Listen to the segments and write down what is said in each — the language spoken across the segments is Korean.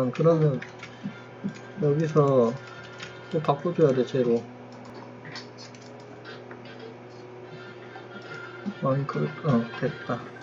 잠깐만 그러면 여기서 또 바꿔줘야 돼 제로. 마인크래프트 어 됐다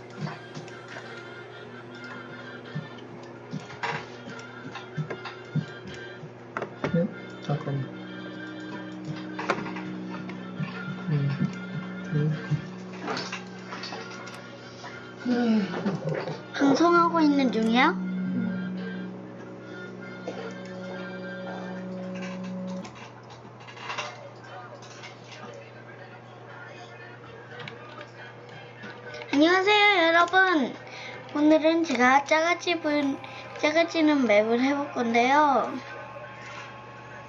오늘은 제가 짜가지 분 짜가지는 맵을 해볼 건데요.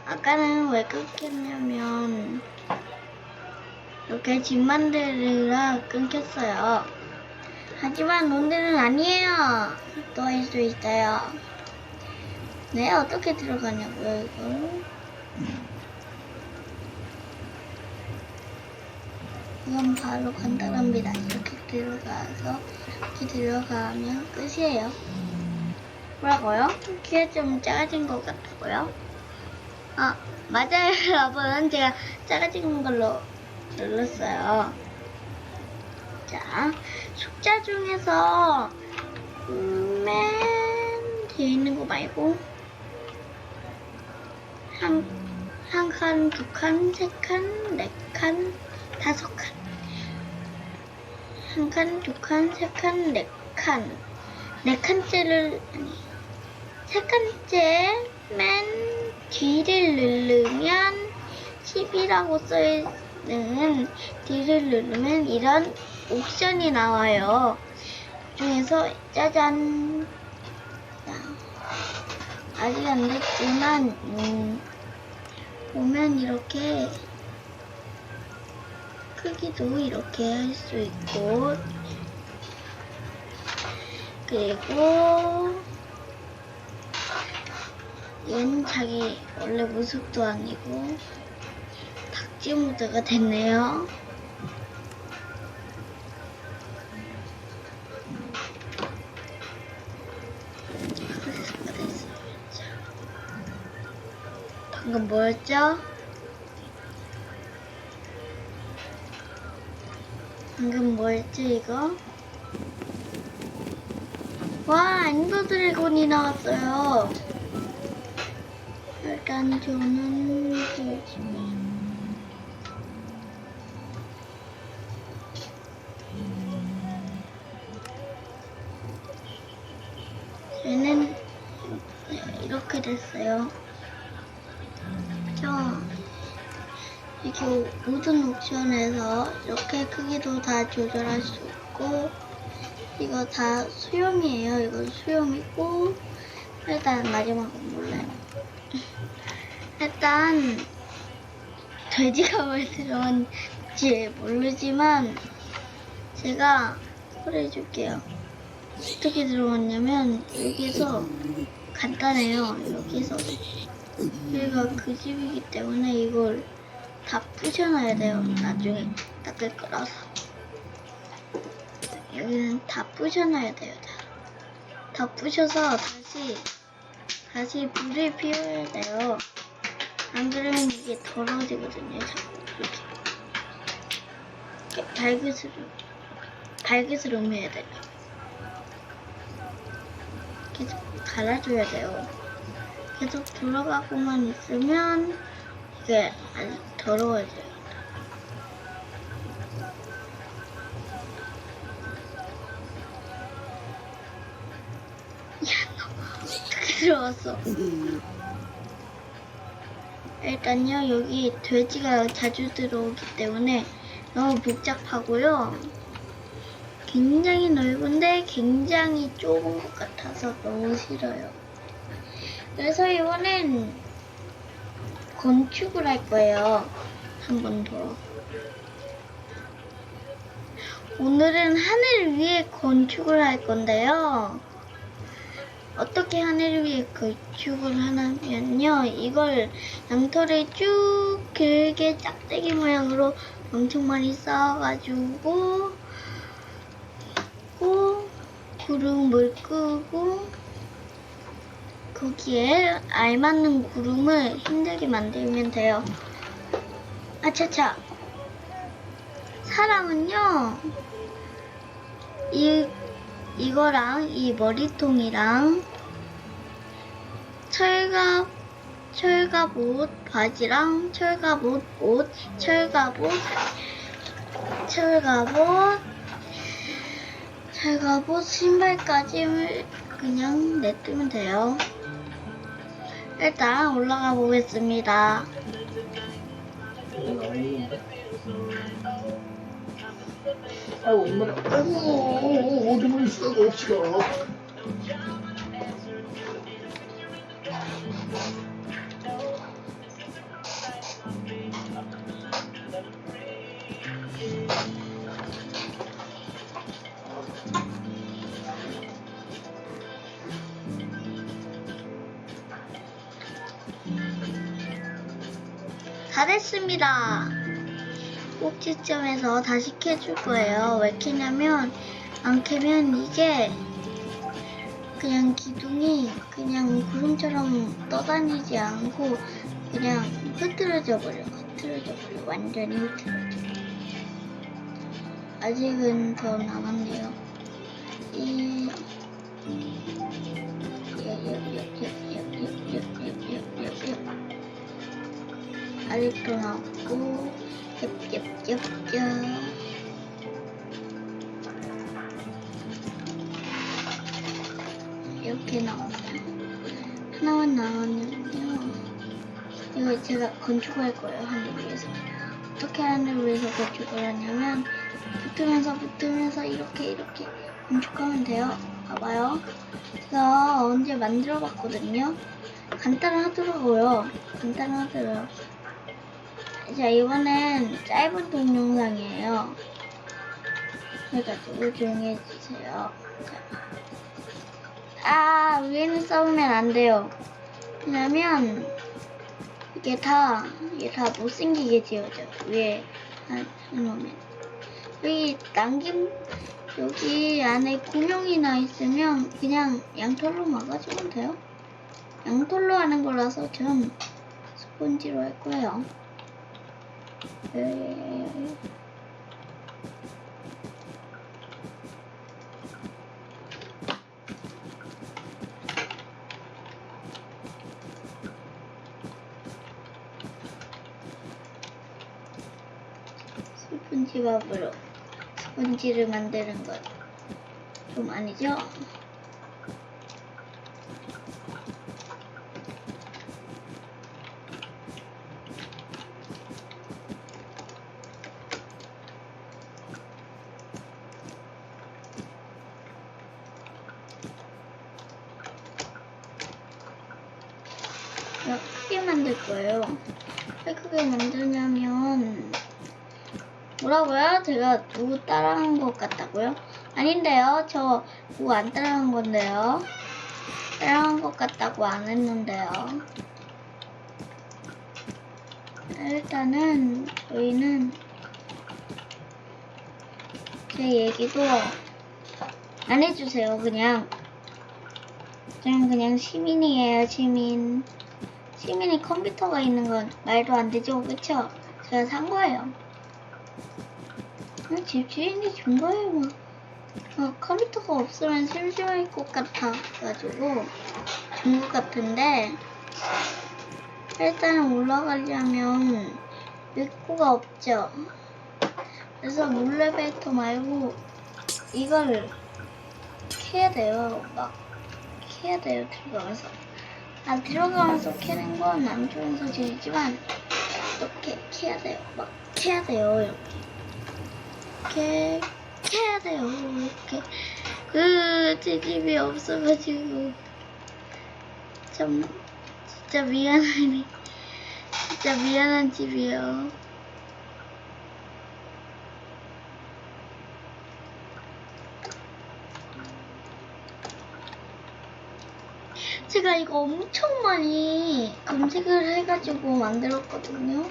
아까는 왜 끊겼냐면 이렇게 집 만들느라 끊겼어요. 하지만 오늘은 아니에요. 또 할 수 있어요. 네 어떻게 들어가냐고요 이걸 이건 바로 간단합니다. 이렇게 들어가서 이렇게 들어가면 끝이에요. 뭐라고요? 키가 좀 작아진 것 같다고요? 아 맞아요 여러분 제가 작아진 걸로 눌렀어요. 자 숫자 중에서 음, 맨 뒤에 있는 거 말고 한, 한 칸, 두 칸, 세 칸, 네 칸, 다섯 칸. 한 칸, 두 칸, 세 칸, 네 칸. 네 칸째를, 아니, 세 칸째 맨 뒤를 누르면 10이라고 써있는 뒤를 누르면 이런 옵션이 나와요. 그 중에서 짜잔. 자, 아직 안 됐지만, 음, 보면 이렇게 크기도 이렇게 할 수 있고 그리고 얘는 자기 원래 모습도 아니고 닭지 모드가 됐네요. 방금 뭐였죠? 방금 뭐였지 이거? 와 엔더 드래곤이 나왔어요. 일단 저는 얘는 이렇게 됐어요. 이게 모든 옵션에서 이렇게 크기도 다 조절할 수 있고 이거 다 수용이에요. 이거 수용이고 일단 마지막은 몰라요. 일단 돼지가 왜 들어온지 모르지만 제가 소리 해줄게요. 어떻게 들어왔냐면 여기서 간단해요. 여기서 여기가 그 집이기 때문에 이걸 다 부셔놔야 돼요. 나중에 닦을 거라서. 여기는 다 부셔놔야 돼요. 다, 다 부셔서 다시 다시 불을 피워야 돼요. 안 그러면 이게 더러워지거든요. 자꾸 이렇게. 이렇게 발그스름 발그스름 해야 돼요. 계속 갈아줘야 돼요. 계속 들어가고만 있으면 이게 아주 더러워져요. 야, 너 어떻게 들어왔어? 일단요, 여기 돼지가 자주 들어오기 때문에 너무 복잡하고요. 굉장히 넓은데 굉장히 좁은 것 같아서 너무 싫어요. 그래서 이번엔 건축을 할 거예요. 한 번 더. 오늘은 하늘 위에 건축을 할 건데요. 어떻게 하늘 위에 건축을 하냐면요. 이걸 양털을 쭉 길게 짝대기 모양으로 엄청 많이 쌓아가지고 고 구름을 끄고 거기에 알맞는 구름을 힘들게 만들면 돼요. 아차차. 사람은요, 이, 이거랑 이 머리통이랑 철갑, 철갑 옷 바지랑 철갑 옷 옷, 철갑 옷, 철갑 옷, 철갑 옷 신발까지 그냥 냅두면 돼요. 일단 올라가 보겠습니다. 아이고 이만해. 아이고 어디만 있어 없이 다 됐습니다. 꼭지점에서 다시 켜줄 거예요. 왜 켜냐면 안 켜면 이게 그냥 기둥이 그냥 구름처럼 떠다니지 않고 그냥 흐트러져 버려. 흐트러져 버려. 완전히 흐트러져. 아직은 더 남았네요. 이아 남고 엽엽엽엽 이렇게 나왔어요. 하나만 남았는데요. 이거 제가 건축할 거예요 하늘 위에서. 어떻게 하늘 위에서 건축을 하냐면 붙으면서 붙으면서 이렇게 이렇게 건축하면 돼요. 봐봐요. 제가 언제 만들어 봤거든요. 간단하더라고요. 간단하더라고요. 자, 이번엔 짧은 동영상이에요. 그래가지고 조용히 해주세요. 자. 아, 위에는 써보면 안 돼요. 왜냐면, 이게 다, 이게 다 못생기게 지어져. 위에 한- 해놓으면. 여기 남김, 여기 안에 구멍이 나 있으면 그냥 양털로 막아주면 돼요. 양털로 하는 거라서 전 스펀지로 할 거예요. 에... 스펀지밥으로 스펀지를 만드는 것 좀 아니죠? 제가 크게 만들 거예요. 왜 크게 만드냐면 뭐라고요? 제가 누구 따라한 것 같다고요? 아닌데요. 저 누구 안 따라한 건데요. 따라한 것 같다고 안 했는데요. 일단은 저희는 제 얘기도 안 해주세요. 그냥 저는 그냥 시민이에요. 시민. 시민이 컴퓨터가 있는 건 말도 안 되죠, 그쵸? 제가 산 거예요. 집 주인이 준 거예요, 뭐. 어, 컴퓨터가 없으면 심심할 것 같아가지고 준 것 같은데 일단 올라가려면 입구가 없죠. 그래서 몰래벨터 말고 이걸 캐야 돼요. 막 캐야 돼요, 들어가면서. 아, 들어가면서 캐는 건 안 좋은 소식이지만, 이렇게 캐야 돼요. 막, 캐야 돼요, 이렇게. 캐야 돼요, 이렇게. 그, 제 집이 없어가지고. 참, 진짜 미안하네. 진짜 미안한 집이에요. 제가 이거 엄청 많이 검색을 해가지고 만들었거든요.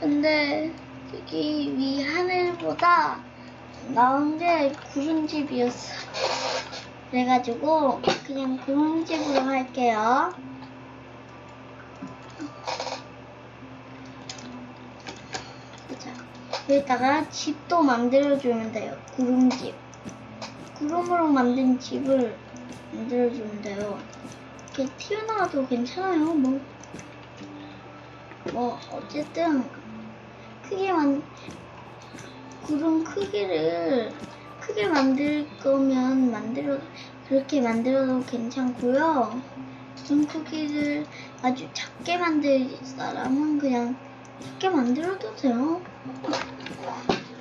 근데 여기 위 하늘보다 나은 게 구름집이었어요. 그래가지고 그냥 구름집으로 할게요. 자, 여기다가 집도 만들어주면 돼요. 구름집. 구름으로 만든 집을 만들어주면 돼요. 이렇게 튀어나와도 괜찮아요. 뭐, 뭐 어쨌든 크게만 구름 크기를 크게 만들 거면 만들어 그렇게 만들어도 괜찮고요. 구름 크기를 아주 작게 만들 사람은 그냥 작게 만들어도 돼요.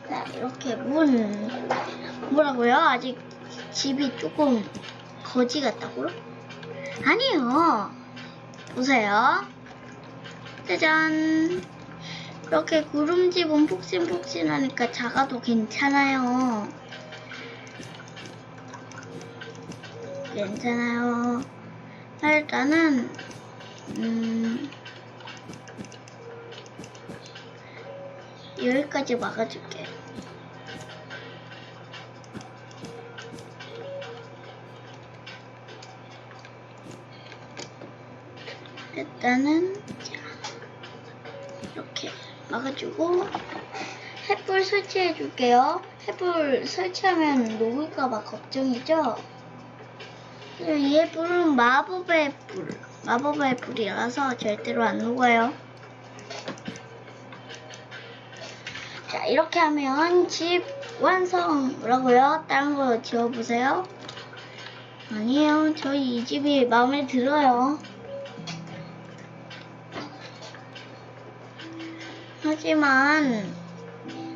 자 이렇게 문 뭐라고요? 아직 집이 조금 거지 같다고요? 아니요. 보세요. 짜잔. 이렇게 구름집은 폭신폭신하니까 작아도 괜찮아요. 괜찮아요. 일단은 음, 여기까지 막아줄게. 일단은 자 이렇게 막아주고 햇불 설치해 줄게요. 햇불 설치하면 녹을까봐 걱정이죠. 이 햇불은 마법의 불, 마법의 불이라서 절대로 안 녹아요. 자 이렇게 하면 집 완성 뭐라고요? 다른 거 지워보세요. 아니에요. 저희 이 집이 마음에 들어요. 하지만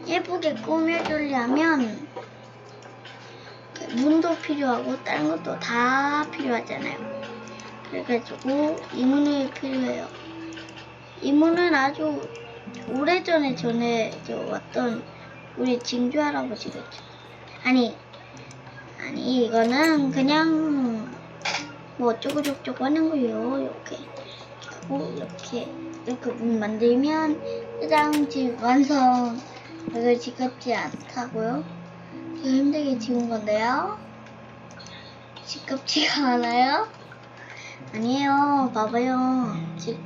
예쁘게 꾸며주려면 문도 필요하고 다른 것도 다 필요하잖아요. 그래가지고 이 문이 필요해요. 이 문은 아주 오래전에 전에 저 왔던 우리 진주 할아버지가 있죠. 아니 아니 이거는 그냥 뭐 어쩌고저쩌고 하는 거예요. 이렇게 하고 이렇게 이렇게 문 만들면 집 완성. 이거 지겹지 않다고요? 제가 힘들게 지운 건데요. 지겹지가 않아요? 아니에요. 봐봐요. 집,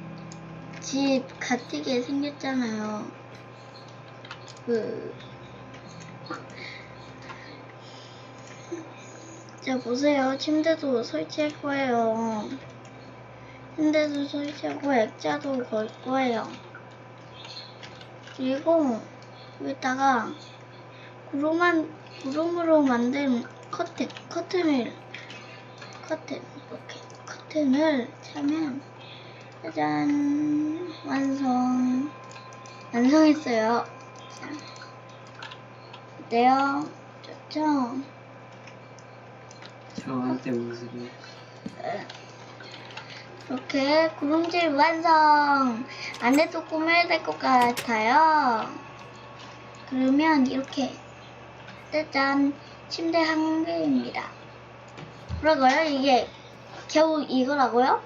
집 같게 생겼잖아요. 그, 자, 보세요. 침대도 설치할 거예요. 침대도 설치하고 액자도 걸 거예요. 그리고 여기다가 구름만 구름으로 만든 커튼 커튼을 커튼 이렇게 커튼을 차면 짜잔 완성 완성했어요. 자, 어때요? 좋죠? 저한테 무슨 이렇게 구름집 완성! 안에도 꾸며야 될 것 같아요. 그러면 이렇게 짜잔 침대 한 개입니다. 뭐라고요? 이게 겨우 이거라고요?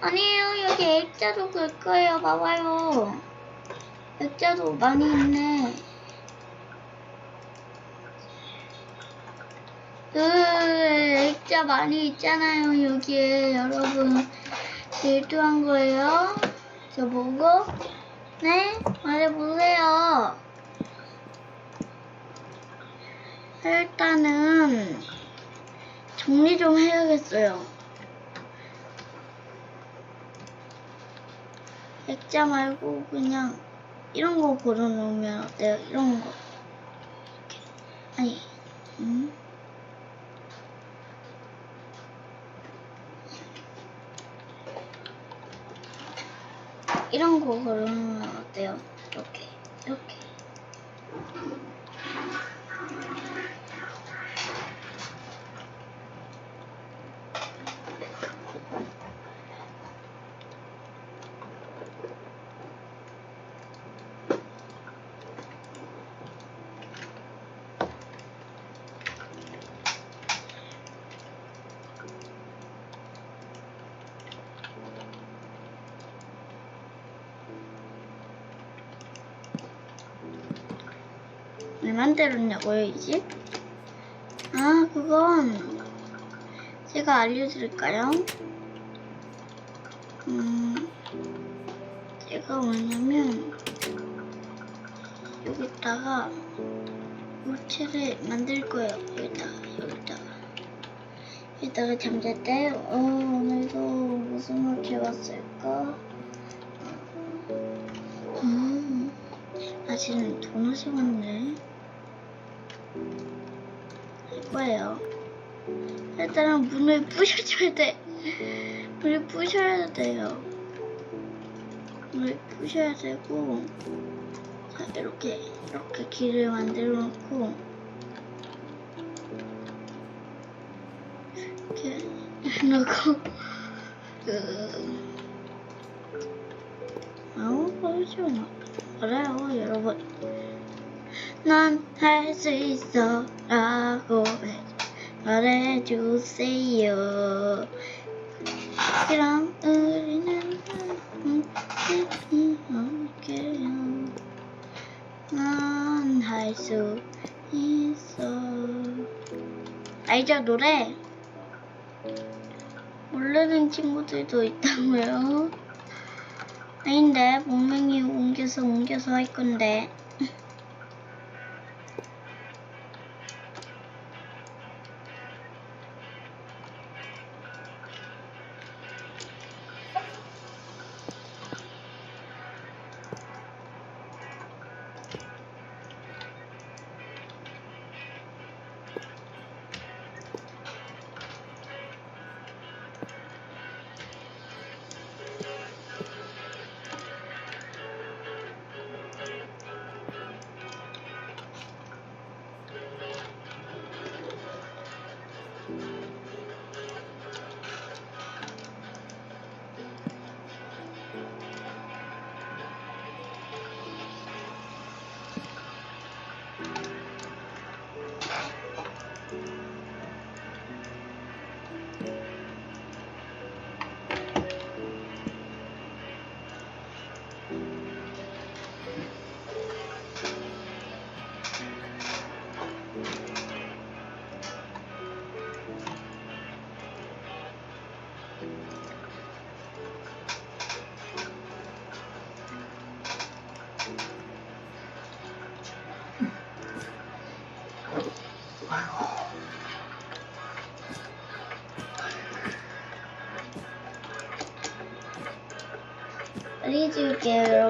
아니에요. 여기 액자도 걸 거예요. 봐봐요. 액자도 많이 있네. 으, 액자 많이 있잖아요, 여기에, 여러분. 질투한 거예요? 저 보고? 네? 말해보세요. 일단은, 정리 좀 해야겠어요. 액자 말고, 그냥, 이런 거 걸어놓으면 어때요? 이런 거. 이렇게. 아니, 음? 이런 거 걸으면 어때요? 이렇게, 이렇게. 왜 만들었냐고요, 이 집? 아, 그건 제가 알려드릴까요? 음, 제가 뭐냐면, 여기다가 물체를 만들 거예요. 여기다가, 여기다가. 여기다가 잠잘 어, 오늘도 무슨 물체 왔을까? 음, 아직은 도넛이 왔네. 거예요. 일단은 문을 부셔줘야 돼. 문을 부셔야 돼요. 문을 부셔야 되고, 자, 이렇게, 이렇게 길을 만들어 놓고, 이렇게 해놓고, 그, 아우, 보여주나. 그래요, 여러분. 난 할 수 있어. 라고 해. 말해주세요. 그럼 우리는 함께요. 난할 수 있어. 알죠, 노래? 모르는 친구들도 있다고요? 아닌데, 분명히 옮겨서 옮겨서 할 건데.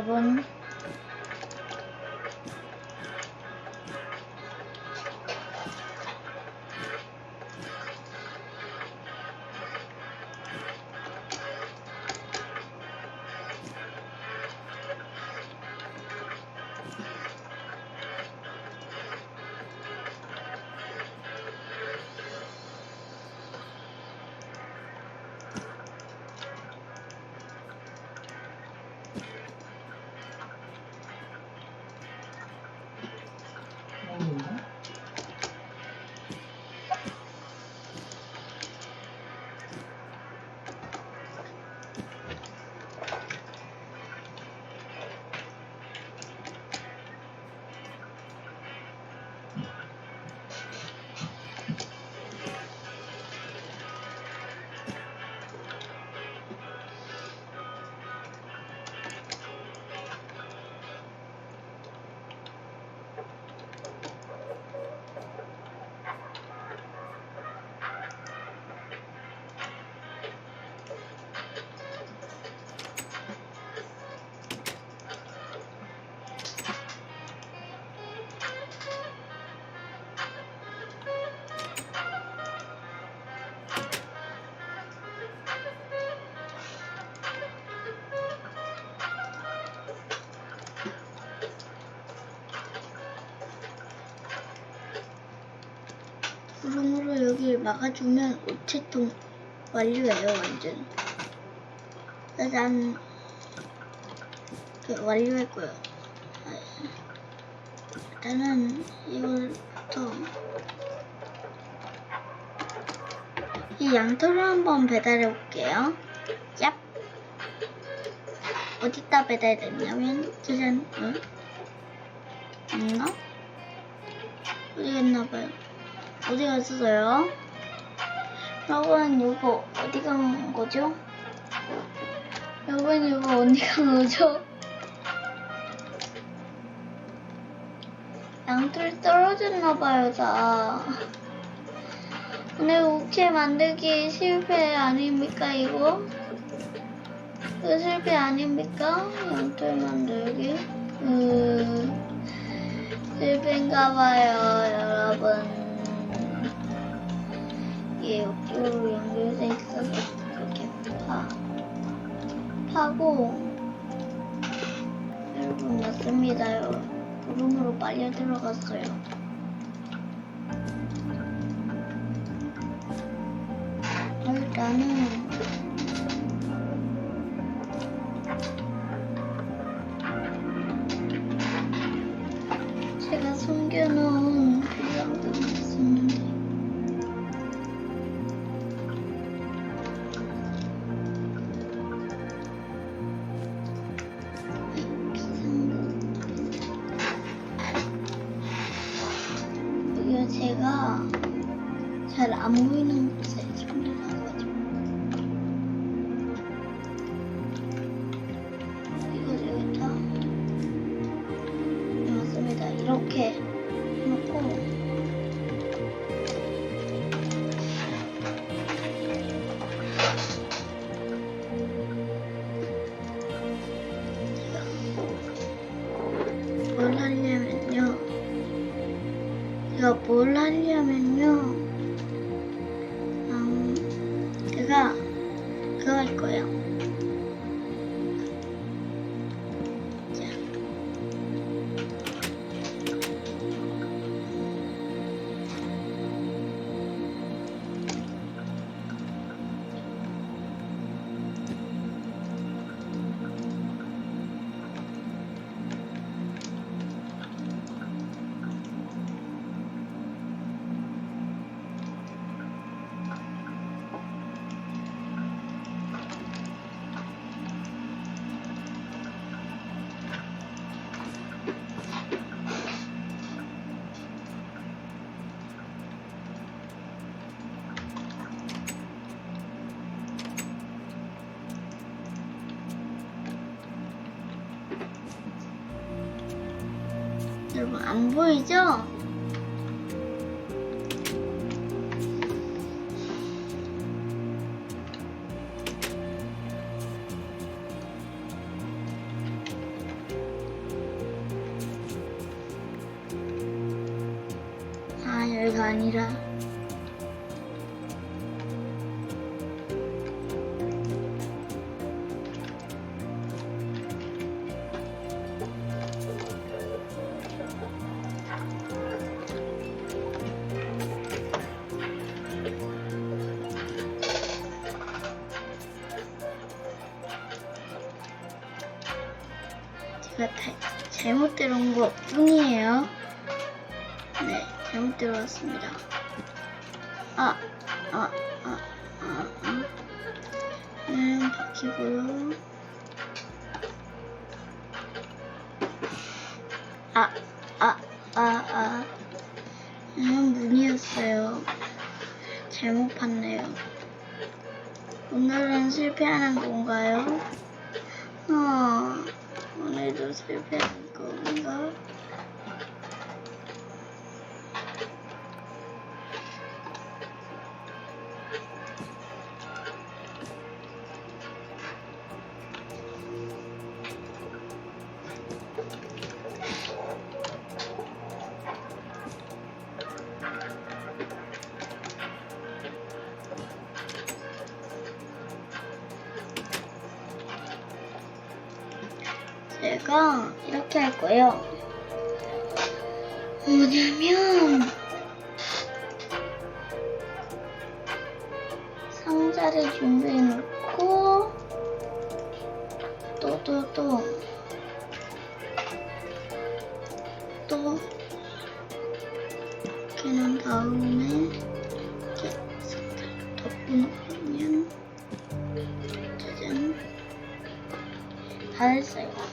지 막아주면 우체통 완료예요, 완전. 이렇게 완료했고요. 일단은 이걸부터 이 양털을 한번 배달해 볼게요. 짭. 어디다 배달됐냐면 짜잔. 어? 없나? 어디 갔나봐요. 어디 갔었어요? 여러분 이거 어디 간 거죠? 여러분 이거 어디 간 거죠? 양털 떨어졌나 봐요 다. 오늘 우케 만들기 실패 아닙니까 이거? 이거 실패 아닙니까? 양털 만들기? 음, 실패인가 봐요 여러분. 이게 옆으로 연결돼 있어서 그렇게 파 파고 여러분 맞습니다요. 구름으로 빨려 들어갔어요. 일단은 제가 숨겨놓은 그 안 보이죠? 아 여기가 아니라 아, 아, 아, 아. 음, 문이었어요. 잘못 봤네요. 오늘은 실패하는 건가요? 어, 오늘도 실패 상자를 준비해 놓고 또 또 또. 또. 이렇게 놓은 다음에 이렇게 상자를 덮어놓으면 짜잔. 다 했어요.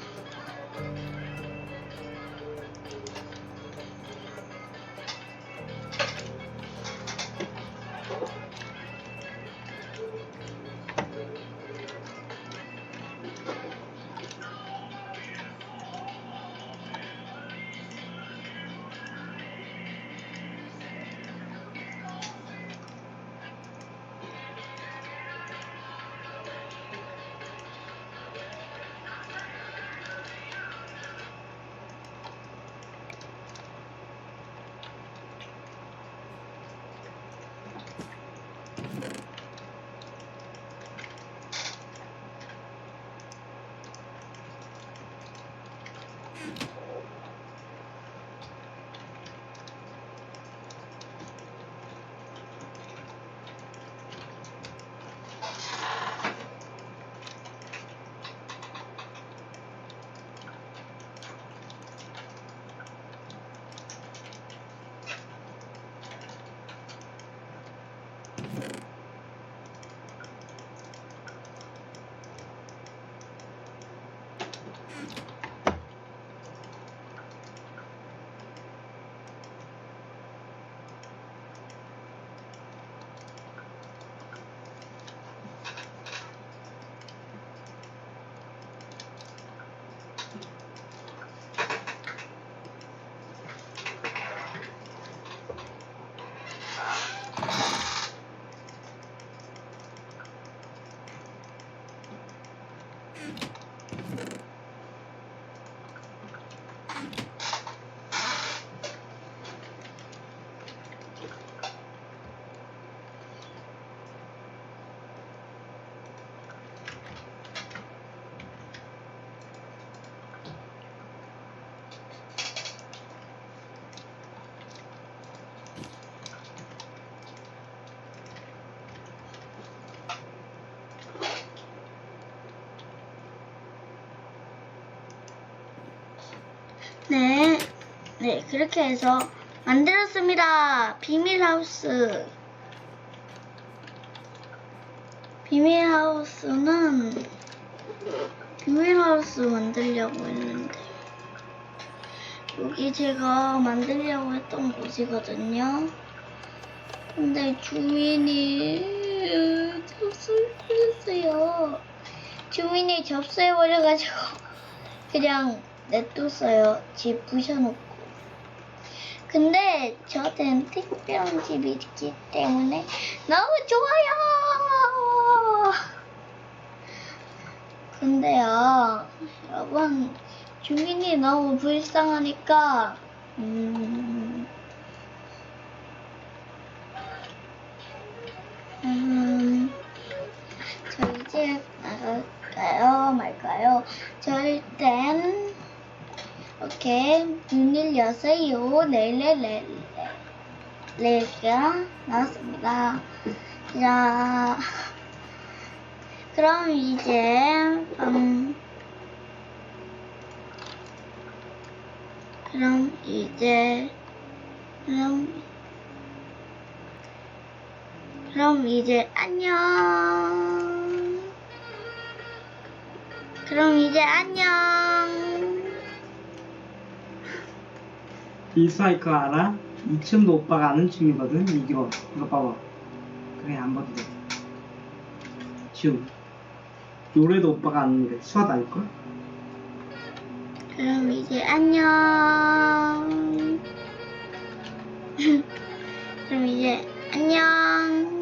네, 네 그렇게 해서 만들었습니다. 비밀하우스. 비밀하우스는 비밀하우스 만들려고 했는데 여기 제가 만들려고 했던 곳이거든요. 근데 주인이 접수해버렸어요. 주인이 접수해버려가지고 그냥 냅뒀어요. 집 부셔놓고. 근데 저한테는 특별한 집이 있기 때문에 너무 좋아요. 근데요, 여러분, 주인이 너무 불쌍하니까, 음, 음, 저 이제 나갈까요? 말까요? 저 일단, 문을 여세요. 네네네. 네가 나왔습니다. 자, 그럼 이제, 음, 그럼 이제, 그럼, 그럼 이제 안녕. 그럼 이제 안녕. 그거 알아? 이 춤도 오빠가 아는 춤이거든 이거 이거 봐봐 그래 안 봐도 돼춤 노래도 오빠가 아는데 수아도 알걸? 그럼 이제 안녕. 그럼 이제 안녕.